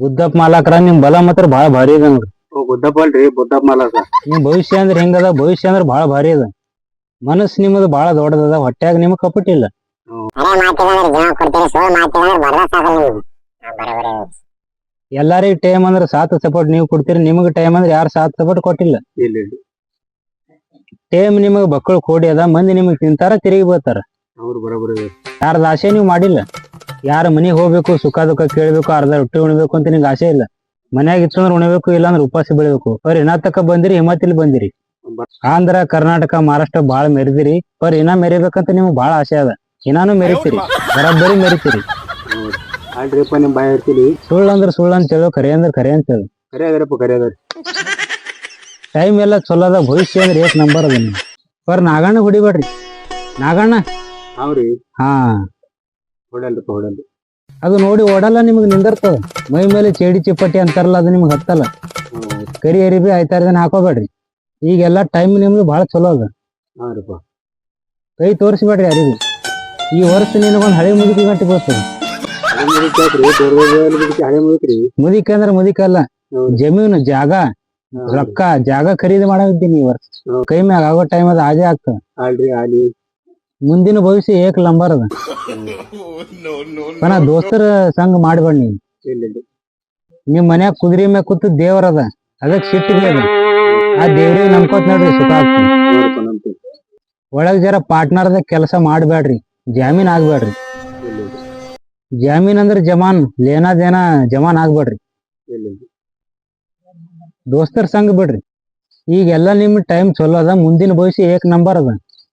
ಬುದ್ದಪ್ಪ ಮಾಲಕ್ರ ನಿಮ್ ಬಲ ಮಾತ್ರ ಬಾಳ ಭಾರಿ ಅದ ನೋಡ್ರಿ. ಬುದ್ದಪ್ಪ ಅಲ್ರಿ ಬುದ್ದಪ್ಪ ಮಾಲಕ ನಿಮ್ ಭವಿಷ್ಯ ಅಂದ್ರ ಹೆಂಗದ ಭವಿಷ್ಯ ಅಂದ್ರ ಬಾಳ ಭಾರಿ ಅದ. ಮನಸ್ ನಿಮ್ಮದು ಬಾಳ ದೊಡ್ಡದದ ಹೊಟ್ಯಾಗ ನಿಮಗ್ ಕಪಟಿಲ್ಲ. ಎಲ್ಲಾರಿಗ ಟೈಮ್ ಅಂದ್ರ ಸಾತ್ ಸಪೋರ್ಟ್ ನೀವು ಕೊಡ್ತೀರಿ ನಿಮಗ್ ಟೈಮ್ ಅಂದ್ರ ಯಾರು ಸಾತ್ ಸಪೋರ್ಟ್ ಕೊಟ್ಟಿಲ್ಲ. ಇಲ್ಲ ಇಲ್ಲ. ಟೈಮ್ ನಿಮಗ್ ಬಕ್ಕಳು ಕೋಡಿ ಅದ ಮಂದಿ ನಿಮಗ್ ತಿಂತಾರ ತಿರುಗಿ ಬರ್ತಾರ ಯಾರ್ದ ಆಸೆ ನೀವು ಮಾಡಿಲ್ಲ. ಯಾರ ಮನಿಗ್ ಹೋಗ್ಬೇಕು ಸುಖ ದುಃಖ ಕೇಳ್ಬೇಕು ಅರ್ಧ ರೊಟ್ಟಿ ಉಣ್ಬೇಕು ಅಂತ ನಿಂಗೆ ಆಸೆ ಇಲ್ಲ. ಮನ್ಯಾಗ ಇತ್ತಂದ್ರ ಉಣಬೇಕು ಇಲ್ಲ ಅಂದ್ರೆ ಉಪವಾಸ ಬೆಳಿಬೇಕು. ಅವ್ರ ಇನ್ನ ತಕ್ಕ ಬಂದಿರಿ ಹಿಮಾಚಲ್ ಬಂದಿರಿ. ಆಂಧ್ರ ಕರ್ನಾಟಕ ಮಹಾರಾಷ್ಟ್ರ ಬಾಳ ಮೆರೆದಿರಿ. ಅವ್ರ ಇನ್ನ ಮೆರಿಬೇಕಂತ ನಿಮ್ಗೆ ಬಾಳ ಆಸೆ ಅದ. ಇನ್ನಾನು ಮೆರಿತೀರಿ ಬರಬ್ಬರಿ ಮೆರಿತೀರಿ. ಸುಳ್ಳ ಅಂದ್ರ ಸುಳ್ಳು ಅಂತ ಹೇಳು ಕರೆ ಅಂದ್ರ ಕರೆ ಅಂತ ಹೇಳು. ಟೈಮ್ ಎಲ್ಲ ಚಲೋ ಅದ ಭವಿಷ್ಯ ಅಂದ್ರೆ ಏಕ್ ನಂಬರ್ ಅದ ಪರ್ ನಾಗಣ್ಣ ಹೊಡಿಬೇಡ್ರಿ. ನಾಗಣ್ಣ? ಅವ್ರಿ ಹಾ. ಹೊಡಲ್ರಿಪ್ಪ ಹೊಡಲ್ರಿ ಅದು ನೋಡಿ ಓಡಲ್ಲ ನಿಮ್ಗೆ ನಿಂದಿರ್ತದ. ಮೈ ಮೇಲೆ ಚೇಡಿ ಚಿಪ್ಪಟ್ಟಿ ಅಂತಾರಲ್ಲ ಅದು ನಿಮ್ಗೆ ಹತ್ತಲ್ಲ. ಕರಿ ಅರಿಬಿ ಆಯ್ತಾರ ಇದನ್ನ ಹಾಕೋಬೇಡ್ರಿ. ಈಗೆಲ್ಲ ಟೈಮ್ ನಿಮ್ದು ಬಹಳ ಚಲೋ ಅದ. ಕೈ ತೋರಿಸ್ಬೇಡ್ರಿ ಅರಿಬಿ. ಈ ವರ್ಷ ನಿನಗೊಂದು ಹಳೆ ಮುದುಕಿ ಗಂಟೆ ಬರ್ತದೆ. ಮುದಿಕ ಅಂದ್ರೆ ಮುದಿಕ ಅಲ್ಲ. ಜಮೀನು ಜಾಗ ರೊಕ್ಕ ಜಾಗ ಖರೀದಿ ಮಾಡಿದ್ದೀನಿ ಈ ವರ್ಷ. ಕೈ ಮ್ಯಾಗ ಆಗೋ ಟೈಮ್ ಅದ ಆಜೆ ಆಗ್ತದ. ಮುಂದಿನ ಭವಿಷ್ಯ ಏಕ್ ಲಂಬರ್ ಅದ ದೋಸ್ತರ ಸಂಘ ಮಾಡ್ಬೇಡ ನೀನ್ ಇಲ್ಲ ನಿಮ್ ಮನ್ಯಾಗ ಕುದುರೆ ಮ್ಯಾಗ ಕೂತು ದೇವರ ಅದ. ಅದಕ್ ಸಿಟ್ಟಿಗೆ ಅದ. ಆ ದೇವ್ರಿಗೆ ನಂಬ್ಕೋತ್ ನೋಡ್ರಿ ಸುಖ ಆಗ್ತದೆ. ಒಳಗ್ ಜರ ಪಾರ್ಟ್ನರ್ದ ಕೆಲಸ ಮಾಡ್ಬೇಡ್ರಿ ಜಾಮೀನ್ ಆಗ್ಬೇಡ್ರಿ ಜಾಮೀನ್ ಅಂದ್ರ ಜಮಾನ್ ಲೇನಾ ದೇನ ಜಮಾನ್ ಆಗ್ಬೇಡ್ರಿ ದೋಸ್ತರ್ ಸಂಘ ಬಿಡ್ರಿ. ಈಗೆಲ್ಲ ನಿಮ್ ಟೈಮ್ ಚಲೋ ಅದ ಮುಂದಿನ ಭವಿಷ್ಯ ಏಕ್ ನಂಬರ್ ಅದ.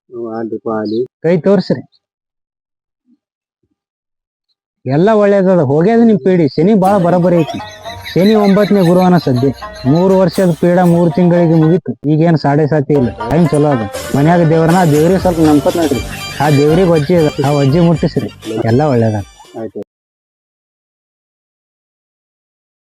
ಹ್ಮ್, ಪಾಲಿ ಕೈ ತೋರ್ಸ್ರಿ. ಎಲ್ಲ ಒಳ್ಳೇದದ ಹೋಗ್ಯದ ನಿಮ್ ಪೀಡಿ. ಶನಿ ಬಾಳ ಬರಬರಿ ಐತಿ. ಶನಿ ಒಂಬತ್ತನೇ ಗುರುವಾನ ಸದ್ಯ. ಮೂರು ವರ್ಷದ ಪೀಡ ಮೂರು ತಿಂಗಳಿಗೆ ಮುಗೀತು. ಈಗೇನ್ ಸಾಡೆ ಸಾತಿ ಇಲ್ಲ. ಟೈಮ್ ಚಲೋ ಅದ. ಮನ್ಯಾಗ ದೇವ್ರನ್ನ ದೇವ್ರಿಗೆ ಸ್ವಲ್ಪ ನಂಬ್ಕೊತ್ ನೋಡ್ರಿ. ಆ ದೇವ್ರಿಗೆ ಅಜ್ಜಿ ಅದ. ಆ ಅಜ್ಜಿ ಮುಟ್ಟಿಸ್ರಿ. ಎಲ್ಲ ಒಳ್ಳೇದ